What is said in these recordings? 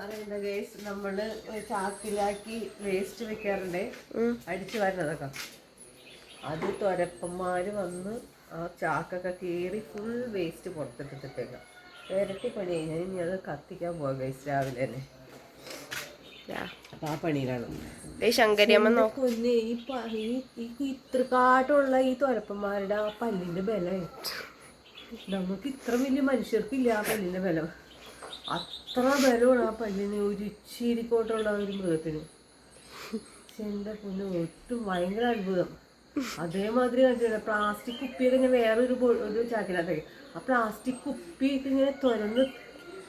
പറയണ്ട കേസ് നമ്മൾ ചാക്കിലാക്കി വേസ്റ്റ് വെക്കാറുണ്ട്. അടിച്ചു വരുന്നതൊക്കെ അത് തുരപ്പന്മാര് വന്ന് ആ ചാക്കൊക്കെ കീറി ഫുൾ വേസ്റ്റ് പുറത്തെടുത്തിട്ടേക്കാം ഇരട്ടി പണി കഴിഞ്ഞാൽ ഇനി അത് കത്തിക്കാൻ പോവാം ഗൈസ് രാവിലെ തന്നെ. അപ്പൊ ആ പണിയിലാണ്. ശങ്കരിയമ്മ പ- ഈ- ഈ ഇത്രക്കാട്ടുള്ള ഈ തുരപ്പന്മാരുടെ ആ പല്ലിന്റെ ബലം. നമുക്ക് ഇത്ര വലിയ മനുഷ്യർക്കില്ല ആ പല്ലിന്റെ ബലം. അത്ര ബലമാണ് ആ പല്ലിന്. ഒരു ഇച്ചിരിക്കോട്ടുള്ള ഒരു മൃഗത്തിന്. പക്ഷെ എന്റെ പൊന്ന് ഒട്ടും ഭയങ്കര അത്ഭുതം. അതേമാതിരി കണ്ടിട്ടുണ്ട് പ്ലാസ്റ്റിക് കുപ്പിയിൽ ഇങ്ങനെ വേറൊരു ഒരു ചാക്കിനകത്തേക്ക് ആ പ്ലാസ്റ്റിക് കുപ്പിയൊക്കെ ഇങ്ങനെ തുരന്ന്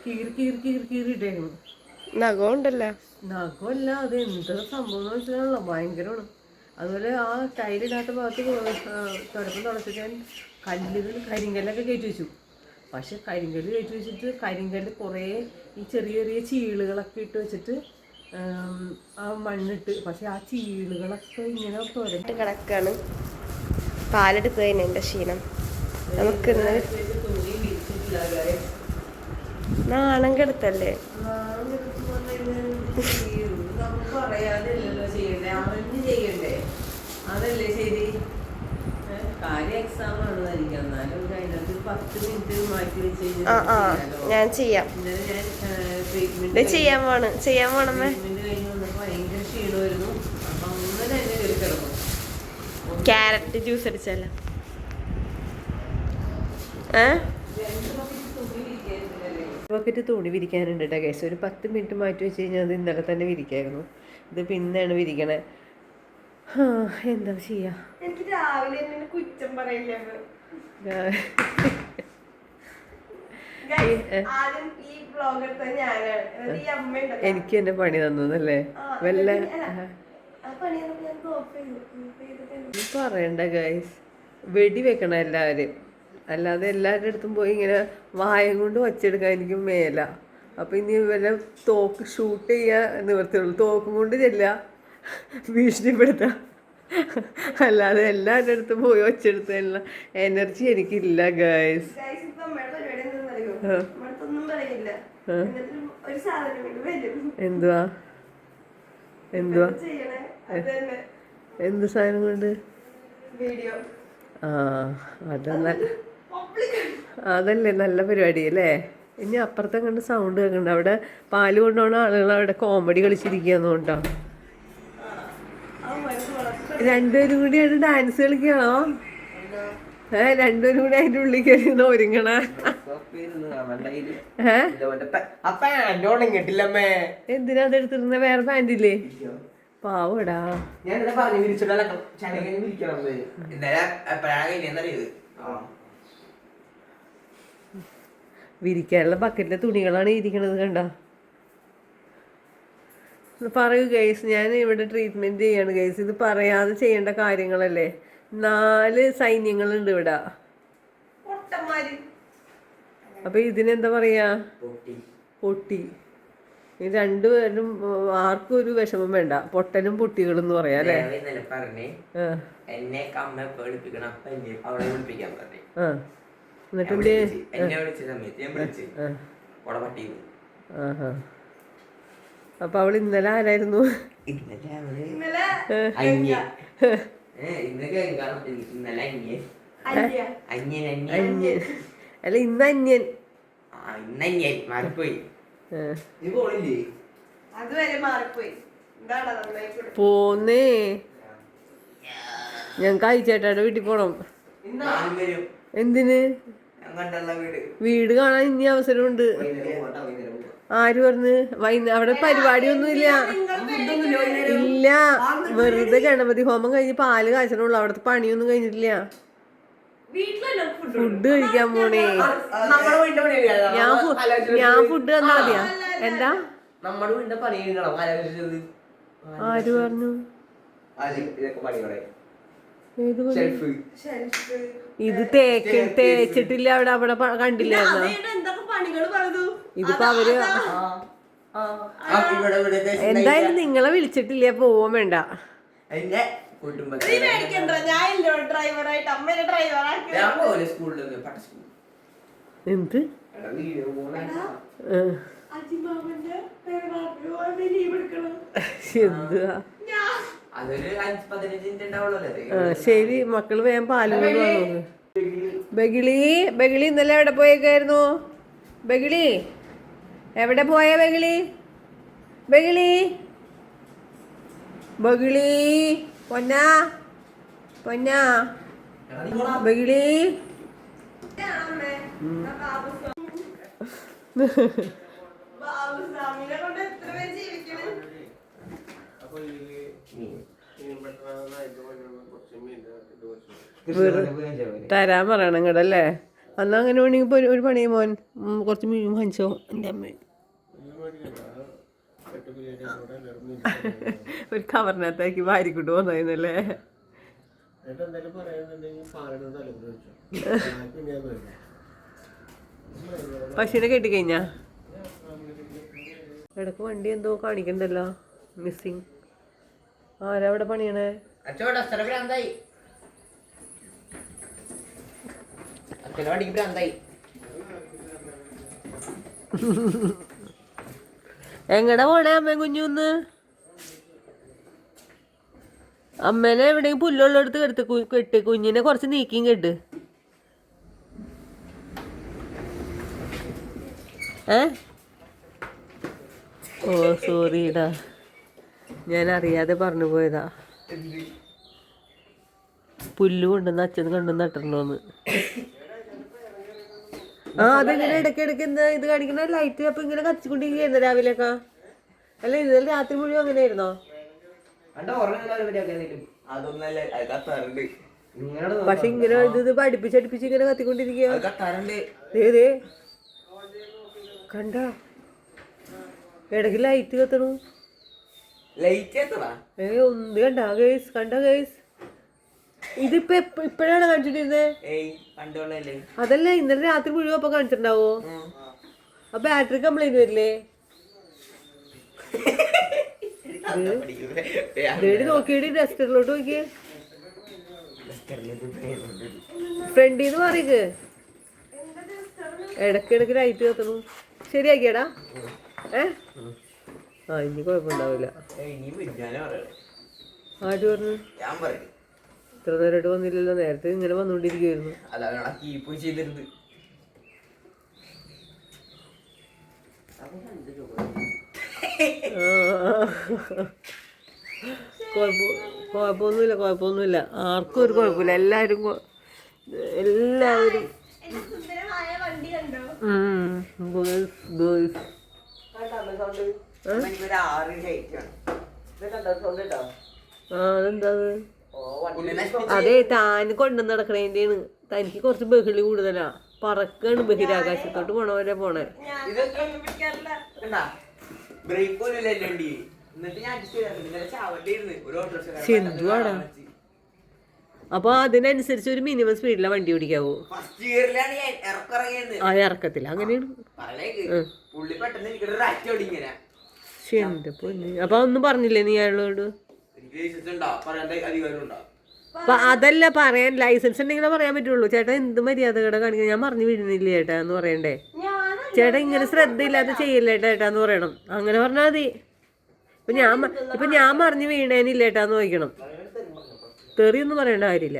കീറി കീറി കീറി കീറി ഇട്ടേക്കുന്നു നഖമുണ്ടല്ല. നഖമല്ല അത് എന്താ സംഭവം എന്ന് വെച്ചാണല്ലോ ഭയങ്കരമാണ്. അതുപോലെ ആ ടൈലിടാത്ത ഭാഗത്ത് തുടക്കം തുടച്ചിട്ട് ഞാൻ കല്ലുകൾ കരിങ്കല്ലൊക്കെ കയറ്റി വെച്ചു. പക്ഷെ കരിങ്കല്ല് കയറ്റി വെച്ചിട്ട് കരിങ്കല്ല് കുറേ ഈ ചെറിയ ചെറിയ ചീളുകളൊക്കെ ഇട്ട് വെച്ചിട്ട് ആ മണ്ണിട്ട്. പക്ഷെ ആ ചീളുകളൊക്കെ ഇങ്ങനെ തുരട്ട് ഇട്ട് കിടക്കാണ്. പാലെടുക്കുകയാണ് എന്റെ ക്ഷീണം. നമുക്ക്. നാണം കെടുത്തല്ലേ നമുക്ക് ചെയ്യണ്ടേ? ചെയ്യണ്ടേ? അതല്ലേ ശരി. കാര്യം എക്സാം ആണെന്നായിരിക്കും എന്നാലും ഒരു അതിനകത്ത് പത്ത് മിനിറ്റ് മാറ്റി വെച്ച് ആ കഴിഞ്ഞാൽ ഞാൻ ചെയ്യാം. ഞാൻ ഇത് ട്രീറ്റ്മെന്റ് ചെയ്യാൻ പോണ്. ചെയ്യാൻ പോണമേ ട്രീറ്റ്മെന്റ് കഴിഞ്ഞ് വന്നപ്പോൾ ഭയങ്കര ക്ഷീണമായിരുന്നു. അപ്പൊ അങ്ങനെ തന്നെ കയറി കിടന്നു. ക്യാരറ്റ് ജ്യൂസ് അടിച്ചല്ലോ ഏ? ബക്കറ്റ് തുണി വിരിക്കാനുണ്ട് കേട്ടോ കേസ് ഒരു പത്ത് മിനിറ്റ് മാറ്റി വെച്ച് കഴിഞ്ഞാൽ അത് ഇന്നലെ തന്നെ വിരിക്കായിരുന്നു. ഇത് പിന്നെയാണ് വിരിക്കണേ. എന്താ ചെയ്യാ? എനിക്ക് രാവിലെ എന്നെ കുറ്റം പറയില്ലേ എനിക്ക് എന്റെ പണി തന്നതല്ലേ? വല്ല പറയണ്ട ഗൈസ് വെടി വെക്കണ എല്ലാവരും. അല്ലാതെ എല്ലാവരുടെ അടുത്തും പോയി ഇങ്ങനെ വായം കൊണ്ട് വച്ചെടുക്കാൻ എനിക്ക് മേല. അപ്പൊ ഇനി വല്ല തോക്ക് ഷൂട്ട് ചെയ്യാൻ നിവർത്തിയുള്ളൂ തോക്കും കൊണ്ട് ചെല്ലാ. ഭീഷണിപ്പെടുത്താം. അല്ലാതെ എല്ലാവരുടെ അടുത്ത് പോയി വച്ചെടുത്തല്ല എനർജി എനിക്കില്ല ഗൈസ് കൊണ്ട് എന്തുവാ? എന്തുവാ? എന്ത് സാധനം കൊണ്ട്? ആ അതല്ല അതല്ലേ നല്ല പരിപാടി അല്ലേ? ഇനി അപ്പുറത്തെ കണ്ട് സൗണ്ട് കേൾക്കുന്നുണ്ട് അവിടെ പാൽ കൊണ്ടുപോകുന്ന ആളുകൾ അവിടെ കോമഡി കളിച്ചിരിക്കുകയെന്നുണ്ടോ രണ്ടുപേരും കൂടി അത് ഡാൻസ് കളിക്കണോ? ഏ രണ്ടുപേരും കൂടി അതിന്റെ ഉള്ളിൽ കയറി ഇരുന്ന് ഒരുങ്ങണ? എന്തിനാ അതെടുത്തിരുന്ന വേറെ പാന്റില്ലേ പാവടാ. വിരിക്കാനുള്ള ബക്കറ്റിലെ തുണികളാണ് ഇരിക്കണത് കണ്ട? പറയൂ ഗൈസ് ഞാൻ ഇവിടെ ട്രീറ്റ്മെന്റ് ചെയ്യാണ് ഗൈസ് ഇത് പറയാതെ ചെയ്യേണ്ട കാര്യങ്ങളല്ലേ? നാല് സൈന്യങ്ങളുണ്ട് ഇവിടെ. പൊട്ടന്മാര്. അപ്പൊ ഇതിനെന്താ പറയാ? പൊട്ടി. പൊട്ടി. ഈ രണ്ടുപേരും ആർക്കും ഒരു വിഷമം വേണ്ട. പൊട്ടനും പൊട്ടികളും എന്ന് പറയാം അല്ലേ? എന്നിട്ട് അപ്പൊ അവൾ ഇന്നലെ ആരായിരുന്നു? അല്ല ഇന്ന് അന്യൻ. പോന്നേ. ഞങ്ങക്ക് അയച്ചേട്ടാടെ വീട്ടിൽ പോണം. എന്തിന്? വീട്. വീട് കാണാൻ ഇനി അവസരമുണ്ട്. ആര് പറഞ്ഞ്? വൈകുന്നേരം അവിടെ പരിപാടി പരിപാടിയൊന്നുമില്ല ഇല്ല വെറുതെ ഗണപതി ഹോമം കഴിഞ്ഞ് പാൽ കാച്ചണുള്ളൂ. അവിടുത്തെ പണിയൊന്നും കഴിഞ്ഞിട്ടില്ല. വീട്ടിലല്ലോ ഫുഡ് ഫുഡ് കഴിക്കാൻ പോണേ? ഞാൻ ഞാൻ ഫുഡ് തന്നാ മതിയാ? എന്താ? ആര് പറഞ്ഞു? ഏത് ഇത് തേക്ക് തേച്ചിട്ടില്ല അവിടെ അവിടെ കണ്ടില്ല കണ്ടില്ലായിരുന്നോ ഇതിപ്പോ അവർ എന്തായാലും നിങ്ങളെ വിളിച്ചിട്ടില്ല പോവാൻ വേണ്ട. എന്ത്? എന്ത് ശരി മക്കൾ വേഗം പാൽ വന്നു ബഗിളി. ബഗിളി. ഇന്നലെ എവിടെ പോയേക്കായിരുന്നു? ബഗിളി എവിടെ പോയ ബഗിളി? ബഗിളി ബഗിളി പൊന്നാ പൊന്നാ ബഗിളി. അമ്മേ ബാബു ബാബു സ്വാമിനെ കൊണ്ട് എത്ര പേര് ജീവിക്കണം തരാൻ പറയണം ഇങ്ങോട്ട് അല്ലേ? അന്ന് അങ്ങനെ വേണമെങ്കിൽ ഇപ്പോൾ ഒരു- പണി മോൻ കുറച്ച് മീൻ വാങ്ങിച്ചോ എന്റെ അമ്മ. ഒരു കവറിനകത്താക്കി വാരിക്കൊണ്ട് പോന്നായിരുന്നല്ലേ. പശുവിനെ കെട്ടിക്കഴിഞ്ഞാ? ഇടയ്ക്ക് വണ്ടി എന്തോ കാണിക്കണ്ടല്ലോ മിസ്സിങ് ആരാ അവിടെ പണിയണേ? അച്ഛൻ സ്ഥലം വണ്ടിക്ക് ഭ്രാന്തായി. എങ്ങടെ പോണേ അമ്മ കുഞ്ഞുന്ന് അമ്മേനെ എവിടെയെങ്കിലും പുല്ലുള്ളടുത്ത് കെടുത്ത് കെട്ട് കുഞ്ഞിനെ കുറച്ച് നീക്കിയും കെട്ട്. ഏ? ഓ സോറിടാ. ഞാൻ അറിയാതെ പറഞ്ഞു പോയതാ. പുല്ല് കൊണ്ടുവന്ന് അച്ഛൻ കൊണ്ടുവന്ന് നട്ടിട്ടുണ്ടോന്ന് ആ അതിങ്ങനെ ഇടയ്ക്ക് ഇടയ്ക്ക് എന്താ ഇത് കാണിക്കണ ലൈറ്റ് അപ്പൊ ഇങ്ങനെ കത്തിക്കൊണ്ടിരിക്കുന്നു രാവിലെയൊക്കെ. അല്ല ഇന്നലെ രാത്രി മുഴുവൻ അങ്ങനെ ആയിരുന്നോ പക്ഷെ ഇങ്ങനെ ഇത് ഇത് പഠിപ്പിച്ച് ഇങ്ങനെ കത്തിക്കൊണ്ടിരിക്കുക. കണ്ട? ഇടയ്ക്ക് ലൈറ്റ് കത്തണു. ലൈറ്റ് ഏ ഒന്ന് കണ്ട ഗേസ്? കണ്ട ഗേസ്? ഇതിപ്പോ ഇപ്പഴാണ് കാണിച്ചിട്ടിരുന്നത് അതല്ല ഇന്നലെ രാത്രി മുഴുവൻ അപ്പൊ കാണിച്ചിട്ടുണ്ടാവോ? ആ ബാറ്ററി കംപ്ലൈന്റ് വരില്ലേ? ദേടി നോക്കിയടി ഡസ്റ്ററിലോട്ട് നോക്കിയേ. ഫ്രണ്ടിന്ന് മാറിക്ക്. ഇടക്കിടക്ക് ലൈറ്റ് കത്തണു. ശരിയാക്കിയടാ. ഏ? ആ ഇനി കുഴപ്പമുണ്ടാവില്ല. പറയണേ. ആര് പറഞ്ഞു? ഇത്ര നേരമായിട്ട് വന്നില്ലല്ലോ. നേരത്തെ ഇങ്ങനെ വന്നുകൊണ്ടിരിക്കുവായിരുന്നു കുഴപ്പമൊന്നുമില്ല കുഴപ്പമൊന്നുമില്ല. ആർക്കും ഒരു കുഴപ്പമില്ല. എല്ലാവരും എല്ലാവരും. ആ അതെന്താ അത്? താൻ കൊണ്ടു നടക്കണേന്റെയാണ്. തനിക്ക് കുറച്ച് ബഹിളി കൂടുതലാ. പറക്കാണ് ബഹിരാകാശത്തോട്ട് പോണവരെ പോണേ. പോലും സിന്ധുവാടാ. അപ്പൊ അതിനനുസരിച്ച് ഒരു മിനിമം സ്പീഡിലാ വണ്ടി ഓടിക്കാവൂ. ഫസ്റ്റ് ഗിയറിലാണ് ഞാൻ ഇറക്കിറങ്ങിയത്. ആ ഇറക്കത്തില്ല. അങ്ങനെയാണ്. പറയേക്ക് പുള്ളി പെട്ടെന്ന് എനിക്കൊരു റാറ്റ് ഓടിങ്ങനെ പക്ഷെ എന്റെ പൊന്ന്. അപ്പൊ ഒന്നും പറഞ്ഞില്ലേ നീ അയാളോട്? ലൈസൻസ് ഉണ്ടോ? പറയേണ്ട അധികാരം ഉണ്ടോ അപ്പൊ അതല്ല പറയാൻ ലൈസൻസ് ഉണ്ടെങ്കിലേ പറയാൻ പറ്റുള്ളൂ. ചേട്ടാ എന്ത് മര്യാദകളെ കാണിക്കാൻ ഞാൻ പറഞ്ഞു വിടുന്നില്ല ചേട്ടാ എന്ന് പറയണ്ടേ? ചേട്ടാ ഇങ്ങനെ ശ്രദ്ധയില്ലാതെ ചെയ്യില്ല ചേട്ടാ എന്ന് പറയണം. അങ്ങനെ പറഞ്ഞാൽ മതി. ഇപ്പൊ ഞാൻ ഇപ്പൊ ഞാൻ പറഞ്ഞു വീണേനില്ല ചേട്ടാ എന്ന് ചോദിക്കണം. തെറിയൊന്നും പറയേണ്ട കാര്യമില്ല.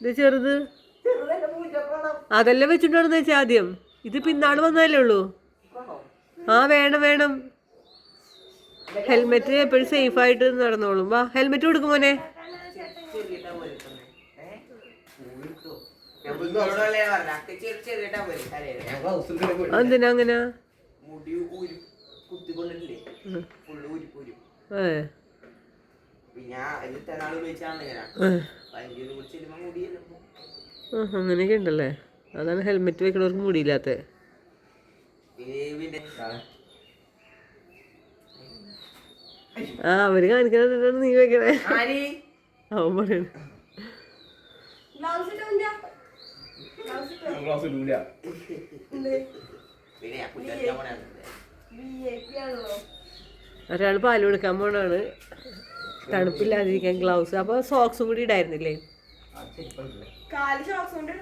ഇത് ചെറുത്. അതല്ലേ വെച്ചിട്ടുണ്ടെന്ന് വെച്ചാൽ ആദ്യം? ഇത് പിന്നാൾ വന്നാലേ ഉള്ളൂ? ആ വേണം വേണം. ഹെൽമെറ്റ് എപ്പോഴും സേഫ് ആയിട്ട് നടന്നോളും. വാ ഹെൽമെറ്റ് കൊടുക്കും മോനെ. എന്തിനാ അങ്ങനെ? അങ്ങനെയൊക്കെ ഉണ്ടല്ലേ? അതാണ് ഹെൽമെറ്റ് വെക്കണവർക്ക് മുടിയില്ലാത്ത. ആ അവർ കാണിക്കുന്നത് നീ വെക്കണേ. ആര്? അവൻ പറയണ. ഒരാൾ പാൽ കൊടുക്കാൻ പോണാണ് തണുപ്പില്ലാതിരിക്കാൻ ഗ്ലൗസ്. അപ്പൊ സോക്സും കൂടി ഇടായിരുന്നില്ലേ? കാൽ സോക്സ് കൊണ്ട്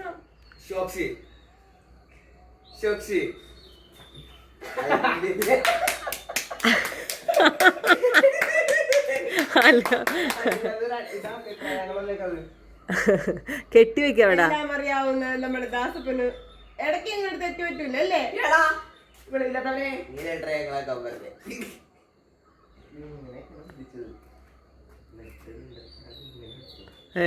അല്ല കെട്ടി വെക്കാം അവിടെ എല്ലാം അറിയാവുന്ന നമ്മുടെ ദാസപ്പന് ഇടയ്ക്ക് ഇങ്ങോട്ട് തെറ്റ് പറ്റൂല അല്ലേ? ഏ.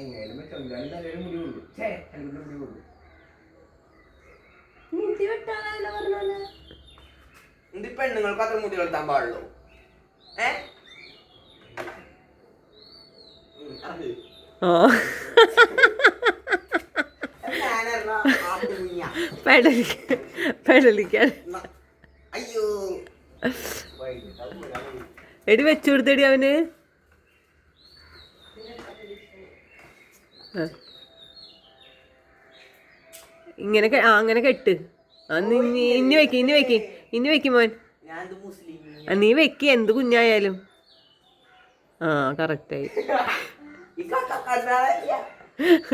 എങ്ങനെയാലും ചൊല്ലാൻ നല്ലൊരു മുടിവുള്ളൂ കൊണ്ടു. ഛേ. അല്ലെങ്കിൽ മുടി വെട്ടാനല്ല പറഞ്ഞാൽ. എന്ത് പെണ്ണുങ്ങൾക്ക് അത്ര മുടി വെട്ടാൻ പാടുള്ളൂ? ഏ? പെടലിക്കാൻ അയ്യോ. എടി വെച്ചു കൊടുത്തടി അവന്. ഇങ്ങനെ അങ്ങനെ കെട്ട്. ആ, നീ നീ- ഇനി വെക്ക് ഇനി വെക്ക്. ഇനി വെക്ക് മോൻ. നീ വെക്ക് എന്ത് കുഞ്ഞായാലും. ആ കറക്റ്റായി.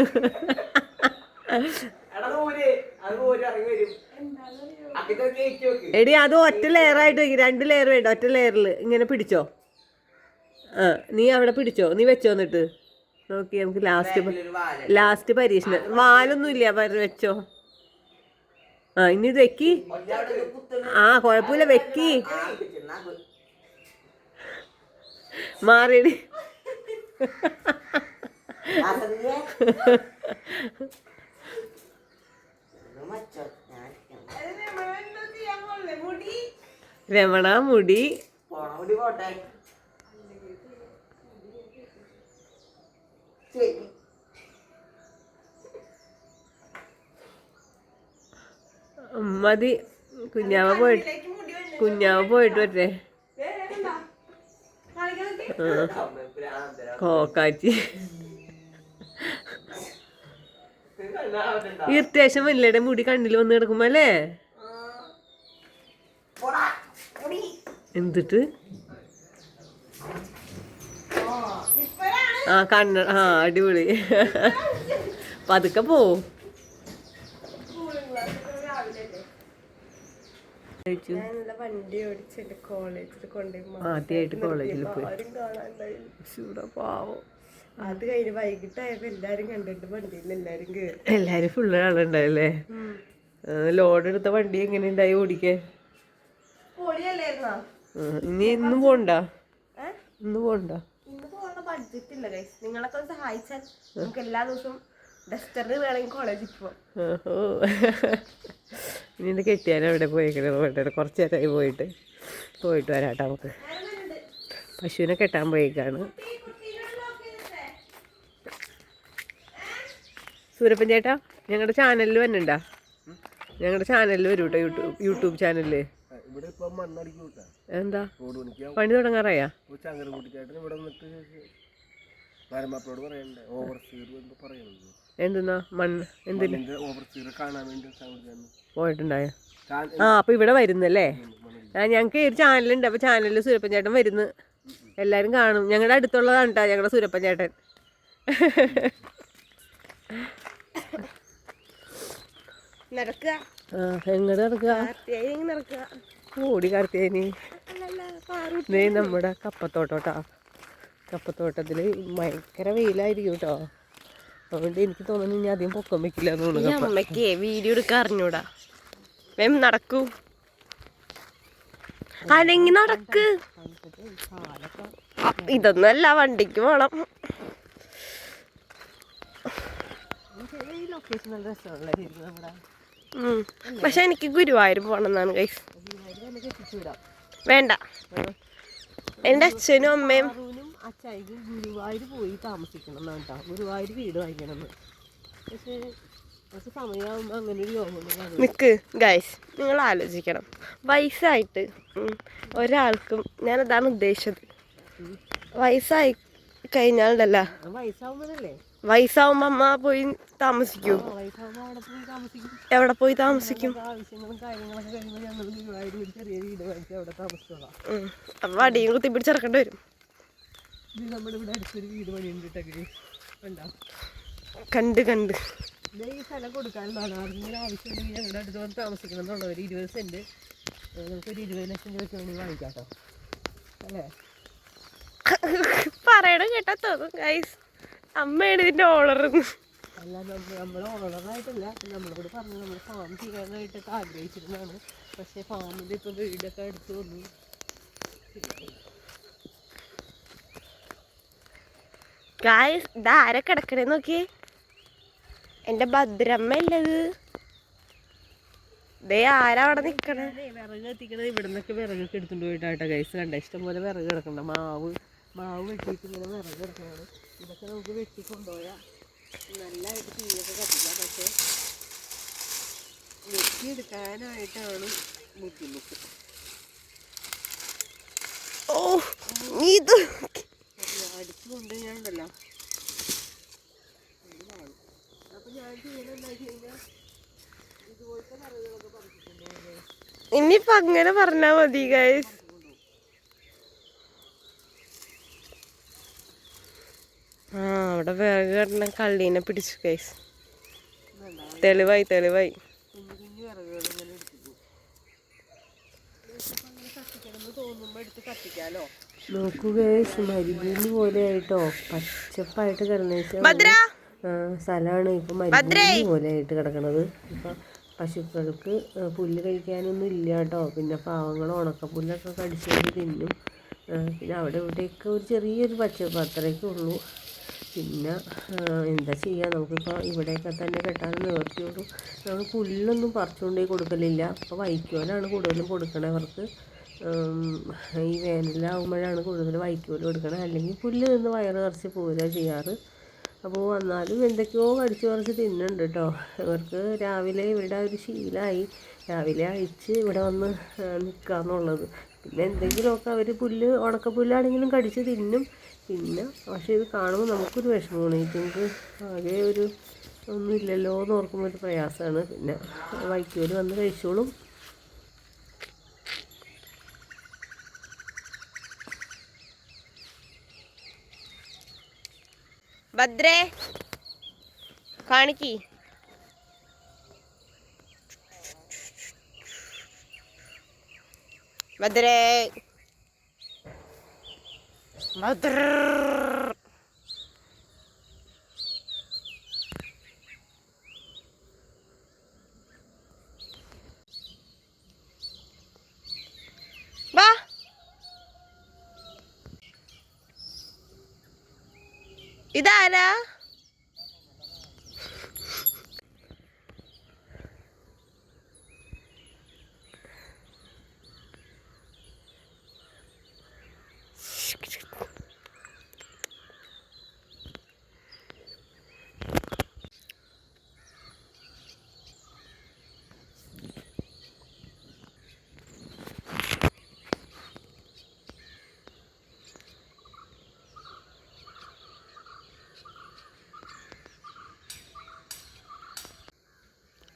എടി അത് ഒറ്റ ലെയറായിട്ട് വെക്കി. രണ്ട് ലെയർ വേണ്ട ഒറ്റ ലെയറിൽ ഇങ്ങനെ പിടിച്ചോ. ആ നീ അവിടെ പിടിച്ചോ? നീ വെച്ചോ എന്നിട്ട്? നോക്കി നമുക്ക് ലാസ്റ്റ്. ലാസ്റ്റ് പരീക്ഷണം വാലൊന്നും ഇല്ല വെച്ചോ ആ ഇനി ഇത് വെക്കി. ആ കുഴപ്പമില്ല വെക്കി. മാറിയടി രമണ മുടി പോട്ടെ ശരി മതി. കുഞ്ഞാവ പോയിട്ട് കുഞ്ഞാവ പോയിട്ട് പറ്റേ. കോക്കാച്ചി. ഈ അത്യാവശ്യം ഇറിറ്റേഷൻ വരില്ലേ മുടി കണ്ണിൽ വന്ന് കിടക്കുമ്പോ അല്ലേ. എന്തിട്ട്? ആ കണ്ണ ആ അടിപൊളി. പതുക്കെ പോവും കൊണ്ടുപോയി ആദ്യമായിട്ട് കോളേജിൽ പോയി. പാവം. അത് കഴിഞ്ഞ് വൈകിട്ടായപ്പോ എല്ലാരും കണ്ടിട്ട് വണ്ടിയിൽ എല്ലാരും കേറി. എല്ലാരും ഫുള്ള് ആളുണ്ടായല്ലേ? ലോഡ് എടുത്ത വണ്ടി എങ്ങനെ ഉണ്ടായി ഓടിക്കാൻ ആ, ഇനി ഇന്നും പോണ്ട? ഇന്ന് പോണ്ട? ബഡ്ജറ്റ് ഇല്ല ഗൈസ് നിങ്ങളൊക്കെ ഒന്ന് സഹായിച്ചാൽ നമുക്ക് എല്ലാ ദിവസവും ഡസ്റ്ററിന് വേണമെങ്കിൽ കോളേജിൽ പോവാം. ഓഹോ. ഇനി എന്റെ കെട്ടിയാൻ അവിടെ പോയേക്കണേ പോയിട്ട് കുറച്ച് നേരമായി പോയിട്ട് പോയിട്ട് വരാട്ടോ നമുക്ക്. പശുവിനെ കെട്ടാൻ പോയിക്കാണ്. സൂരപ്പൻ ചേട്ടാ ഞങ്ങളുടെ ചാനലിൽ വന്നിണ്ടാ? ഞങ്ങളുടെ ചാനലിൽ വരും കേട്ടോ യൂട്യൂബ് യൂട്യൂബ് ചാനലിൽ. എന്താ പണി തുടങ്ങാറായാ? മരമാപ്പിളോട് പറയണ്ടേ ഓവർ സീർ പറയുന്നത് എന്തെന്നാ? മണ്ണ് എന്തിന്? ഓവർ സീർ കാണാൻ വേണ്ടി പോയിട്ടുണ്ടായ? ആ അപ്പൊ ഇവിടെ വരുന്നല്ലേ? ഞങ്ങൾക്ക് ഒരു ചാനലുണ്ട് അപ്പൊ ചാനലിൽ സൂരപ്പൻ ചേട്ടൻ വരുന്നു. എല്ലാരും കാണും. ഞങ്ങളുടെ അടുത്തുള്ളതാണ് കേട്ടോ ഞങ്ങളുടെ സൂരപ്പൻ ചേട്ടൻ നടക്കുക. ആ എങ്ങോട്ട് നടക്കുക? ഓടി ദേ നമ്മുടെ കപ്പത്തോട്ടോട്ടാ. കപ്പത്തോട്ടത്തിൽ ഭയങ്കര വെയിലായിരിക്കും കേട്ടോ. അതുകൊണ്ട് എനിക്ക് തോന്നുന്നു ഇനി അധികം പൊക്കം വെക്കില്ല തോന്നുന്നു അമ്മയ്ക്ക് വീഡിയോ എടുക്കാൻ അറിഞ്ഞൂടാ. വേം നടക്കൂ. അനങ്ങി നടക്ക്. ഇതൊന്നല്ല വണ്ടിക്ക് പോണം. പക്ഷെ എനിക്ക് ഗുരുവായൂർ പോകണം എന്നാണ് കൈസ് വേണ്ട. എന്റെ അച്ഛനും അമ്മയും അച്ചായിക്കും ഗുരുവായൂർ പോയി താമസിക്കണം എന്നാണ് കേട്ടോ. ഗുരുവായൂർ വീട് വാങ്ങിക്കണം എന്ന് പക്ഷേ കുറച്ച് സമയമാകുമ്പോൾ അങ്ങനെ ഒരു യോഗം നിക്ക് ഗൈസ് നിങ്ങൾ ആലോചിക്കണം. വയസ്സായിട്ട് ഒരാൾക്കും ഞാൻ അതാണ് ഉദ്ദേശിച്ചത്. വയസ്സായി വയസ്സാവുമ്പോഴല്ലേ? വയസ്സാവുമ്പോ അമ്മ പോയി താമസിക്കൂ. എവിടെ പോയി താമസിക്കും. അപ്പൊ അടിയും കുത്തി പിടിച്ചിറക്കേണ്ടി വരും. ഇത് നമ്മുടെ ഇവിടെ അടുത്തൊരു വീട് പണിയുണ്ട് കേട്ടോ കണ്ടോ? കണ്ട് ഈ സ്ഥലം കൊടുക്കാനുള്ളതാണ് ആർക്കെങ്കിലും ആവശ്യമുണ്ടെങ്കിൽ ഞങ്ങളുടെ അടുത്ത് വന്ന് താമസിക്കണം എന്നുള്ളവർ ഇരുപത് സെന്റ് നമുക്കൊരു ഇരുപത് ലക്ഷം രൂപയ്ക്ക് വേണമെങ്കിൽ വാങ്ങിക്കാം കേട്ടോ അല്ലേ? പറയണം കേട്ടാ തോന്നും ഗൈസ് അമ്മയാണ് ഇതിന്റെ ഓണർ അല്ല നമ്മൾ നമ്മൾ ഓണറായിട്ടല്ല നമ്മളോട് പറഞ്ഞു നമ്മൾ ഫാം ചെയ്യാനായിട്ടൊക്കെ ആഗ്രഹിച്ചിരുന്നതാണ്. പക്ഷേ ഫാമിന്റെ ഇപ്പോൾ വീടൊക്കെ അടുത്ത് വന്നു. ഗായ്സ് ഇതാരെ കിടക്കണേ നോക്കിയേ? എന്റെ ഭദ്രമ്മ അല്ലത് ദേ ആരാ അവിടെ നിക്കണേ? ഞാനേ വിറക് കത്തിക്കണത് ഇവിടെ നിന്നൊക്കെ വിറകൊക്കെ എടുത്തുകൊണ്ട് പോയിട്ടാട്ടോ ഗൈസ് കണ്ട ഇഷ്ടംപോലെ വിറക് കിടക്കണ്ട മാവ് മാവ് വെട്ടിയിട്ട് ഇങ്ങനെ വിറക് കിടക്കണം ഇതൊക്കെ നമുക്ക് വെട്ടി കൊണ്ടുപോയാൽ നല്ലതായിട്ട് തീയൊക്കെ കത്തിക്കാം. പക്ഷേ വെട്ടിയെടുക്കാനായിട്ടാണ് ബുദ്ധിമുട്ട്. ഓ ഇത് കൊണ്ട് വിറകുകളൊക്കെ ഇനിയിപ്പൊ അങ്ങനെ പറഞ്ഞാ മതി ഗൈസ് ആ അവിടെ വേഗം കിടന്ന കള്ളീനെ പിടിച്ചു ഗൈസ് തെളിവായി തെളിവായി. തോന്നുമ്പോ എടുത്ത് കത്തിക്കാലോ? നോക്കുക മരുഭൂമി പോലെ ആയിട്ടോ പച്ചപ്പായിട്ട് കിടന്ന ഭദ്ര! സ്ഥലമാണ് ഇപ്പൊ മരുഭൂമി പോലെ ആയിട്ട് കിടക്കണത്. ഇപ്പൊ പശുക്കൾക്ക് പുല്ല് കഴിക്കാനൊന്നും ഇല്ല കേട്ടോ. പിന്നെ പാവങ്ങൾ ഉണക്കപ്പുല്ലൊക്കെ കടിച്ചുകൊണ്ട് തിന്നും. പിന്നെ അവിടെ ഇവിടെയൊക്കെ ഒരു ചെറിയൊരു പച്ചപ്പ് അത്രയൊക്കെ ഉള്ളൂ. പിന്നെ എന്താ ചെയ്യുക നമുക്കിപ്പോൾ ഇവിടെയൊക്കെ തന്നെ കെട്ടാൻ നിവർത്തിയുള്ളൂ നമ്മൾ പുല്ലൊന്നും പറിച്ചുകൊണ്ടേ കൊടുക്കലില്ല. അപ്പോൾ വൈക്കോലാണ് കൂടുതലും കൊടുക്കണേ അവർക്ക്. ഈ വേനലാകുമ്പോഴാണ് കൂടുതൽ വൈക്കോൽ കൊടുക്കണത് അല്ലെങ്കിൽ പുല്ല് നിന്ന് വയറ് നിറച്ച് പോരുക ചെയ്യാറ്. അപ്പോൾ വന്നാലും എന്തൊക്കെയോ കടിച്ച് പറിച്ച് തിന്നുന്നുണ്ട് കേട്ടോ. ഇവർക്ക് രാവിലെ ഇവരുടെ ഒരു ശീലമായി രാവിലെ അഴിച്ച് ഇവിടെ വന്ന് നിൽക്കുക എന്നുള്ളത് പിന്നെ എന്തെങ്കിലുമൊക്കെ അവർ പുല്ല് ഉണക്കപ്പുല്ലാണെങ്കിലും കടിച്ച് തിന്നും. പിന്നെ പക്ഷേ ഇത് കാണുമ്പോൾ നമുക്കൊരു വിഷമമാണ് ഇതുങ്ങൾക്ക് ആകെ ഒരു ഒന്നുമില്ലല്ലോ എന്ന് ഓർക്കുമ്പോൾ ഒരു പ്രയാസമാണ്. പിന്നെ വൈക്കോൽ വന്ന് കഴിച്ചോളും. बद्रे खान की भद्रे। ഇതാരാ?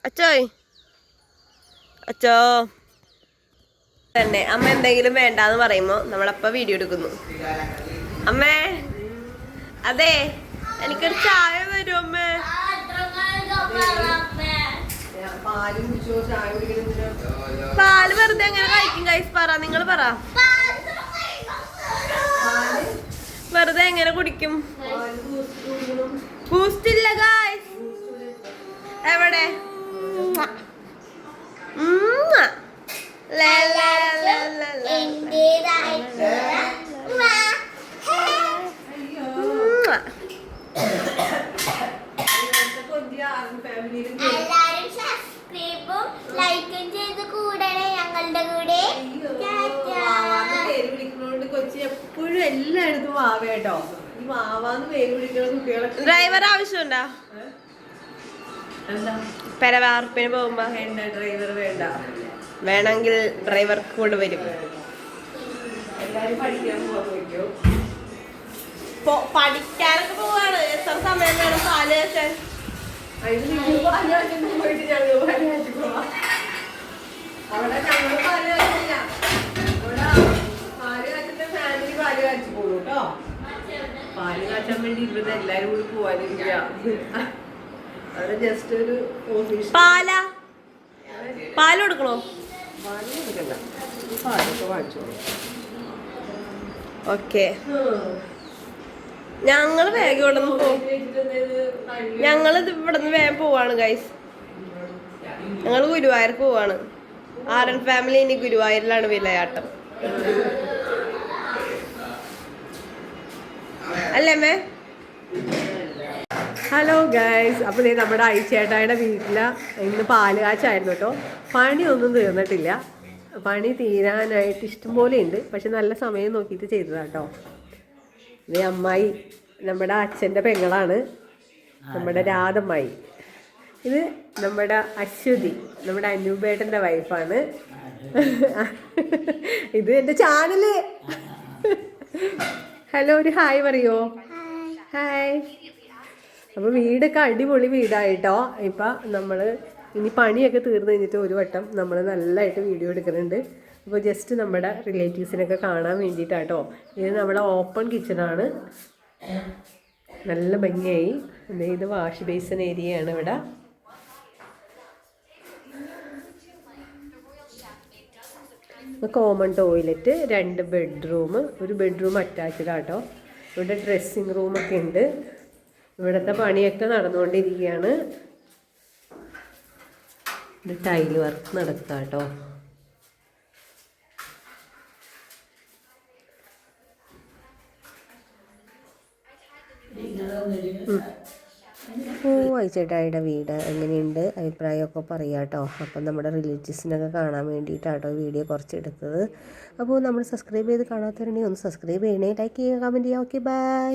അച്ചോയ് അച്ചോ തന്നെ അമ്മ എന്തെങ്കിലും വേണ്ടാന്ന് പറയുമ്പോ നമ്മളപ്പ വീഡിയോ എടുക്കുന്നു. അമ്മേ അതെ എനിക്കൊരു ചായ വരും അമ്മേ. പാലും വെറുതെ എങ്ങനെ കഴിക്കും കൈസ് പറ നിങ്ങൾ പറ. വെറുതെ എങ്ങനെ കുടിക്കും? ബൂസ്റ്റ് ഇല്ല ഗായ്സ് എവിടെ? എല്ലാരും സബ്സ്ക്രൈബും ലൈക്കും ചെയ്ത് കൂടണേ ഞങ്ങളുടെ കൂടെ എപ്പോഴും എല്ലായിടത്തും ഈ വാവാന്ന് പേര് വിളിക്കുന്ന കുട്ടികളൊക്കെ ഡ്രൈവർ ആവശ്യമുണ്ടോ എന്താ? പെരവാർപ്പിന് പോകുമ്പോ വേണ്ട ഡ്രൈവർ വേണ്ട. വേണമെങ്കിൽ ഡ്രൈവർ കൂടെ വരും. പഠിക്കാനൊക്കെ പോവാണ്. എത്ര സമയം വേണം പാൽ വെച്ചാൽ അതിന് നിങ്ങൾ പാലാറ്റിന് പോയിട്ട് ഞങ്ങൾ പാലാറ്റി പോവാം. അവിടെ ഞങ്ങൾ പാൽ കാച്ചില്ല അവിടെ പാൽ കാച്ചിട്ട് ഫാമിലി പാൽ കാച്ചി പോകും കേട്ടോ. പാൽ കാച്ചാൻ വേണ്ടി ഇവിടെ എല്ലാരും കൂടി പോവാനിരിക്കുക അവിടെ ജസ്റ്റ് ഒരു ഓഫീസ് പാല? പാൽ കൊടുക്കണോ? ഓക്കെ. ഞങ്ങൾ വേഗം ഇവിടെ നിന്ന് പോകും ഞങ്ങൾ ഇവിടെ നിന്ന് വേഗം പോവാണ് ഗൈസ് ഞങ്ങൾ ഗുരുവായൂർക്ക് പോവാണ്. ആർ എൻ ഫാമിലി ഇനി ഗുരുവായൂരിലാണ് വിലയാട്ടം. അല്ലേ മേ ഹലോ ഗൈസ് അപ്പോൾ ഇതേ നമ്മുടെ ഐച്ചേട്ടായുടെ വീട്ടിൽ ഇന്ന് പാൽ കാച്ചായിരുന്നു കേട്ടോ. പണിയൊന്നും തീർന്നിട്ടില്ല. പണി തീരാനായിട്ട് ഇഷ്ടംപോലെ ഉണ്ട്. പക്ഷെ നല്ല സമയം നോക്കിയിട്ട് ചെയ്തതാണ് കേട്ടോ. ഇതേ അമ്മായി നമ്മുടെ അച്ഛന്റെ പെങ്ങളാണ്. നമ്മുടെ രാധമ്മായി. ഇത് നമ്മുടെ അശ്വതി നമ്മുടെ അനൂപേട്ടന്റെ വൈഫാണ്. ഇത് എന്റെ ചാനൽ. ഹലോ ഒരു ഹായ് പറയോ? ഹായ്. അപ്പോൾ വീടൊക്കെ അടിപൊളി വീടായിട്ടോ. ഇപ്പം നമ്മൾ ഇനി പണിയൊക്കെ തീർന്നു കഴിഞ്ഞിട്ട് ഒരു വട്ടം നമ്മൾ നല്ലതായിട്ട് വീഡിയോ എടുക്കുന്നുണ്ട്. അപ്പോൾ ജസ്റ്റ് നമ്മുടെ റിലേറ്റീവ്സിനൊക്കെ കാണാൻ വേണ്ടിയിട്ടാട്ടോ. ഇത് നമ്മുടെ ഓപ്പൺ കിച്ചണാണ് നല്ല ഭംഗിയായി. ഇത് വാഷ് ബേസിൻ ഏരിയയാണ് ഇവിടെ. കോമൺ ടോയ്ലറ്റ് രണ്ട് ബെഡ്റൂം ഒരു ബെഡ്റൂം അറ്റാച്ച്ഡ് ആട്ടോ. ഇവിടെ ഡ്രസ്സിങ് റൂമൊക്കെ ഉണ്ട്. ഇവിടുത്തെ പണിയൊക്കെ നടന്നുകൊണ്ടിരിക്കുകയാണ്. ടൈൽ വർക്ക് നടക്കുക കേട്ടോ. ഓ അയച്ചേട്ടായിയുടെ വീട് എങ്ങനെയുണ്ട്? അഭിപ്രായമൊക്കെ പറയാം കേട്ടോ. അപ്പം നമ്മുടെ റിലേറ്റീവ്സിനൊക്കെ കാണാൻ വേണ്ടിയിട്ടാട്ടോ വീഡിയോ കുറച്ച് എടുത്തത് അപ്പോൾ നമ്മൾ സബ്സ്ക്രൈബ് ചെയ്ത് കാണാത്തവരുണ്ടെങ്കിൽ ഒന്ന് സബ്സ്ക്രൈബ് ചെയ്യണേ. ലൈക്ക് ചെയ്യുക കമന്റ് ചെയ്യുക. Okay bye.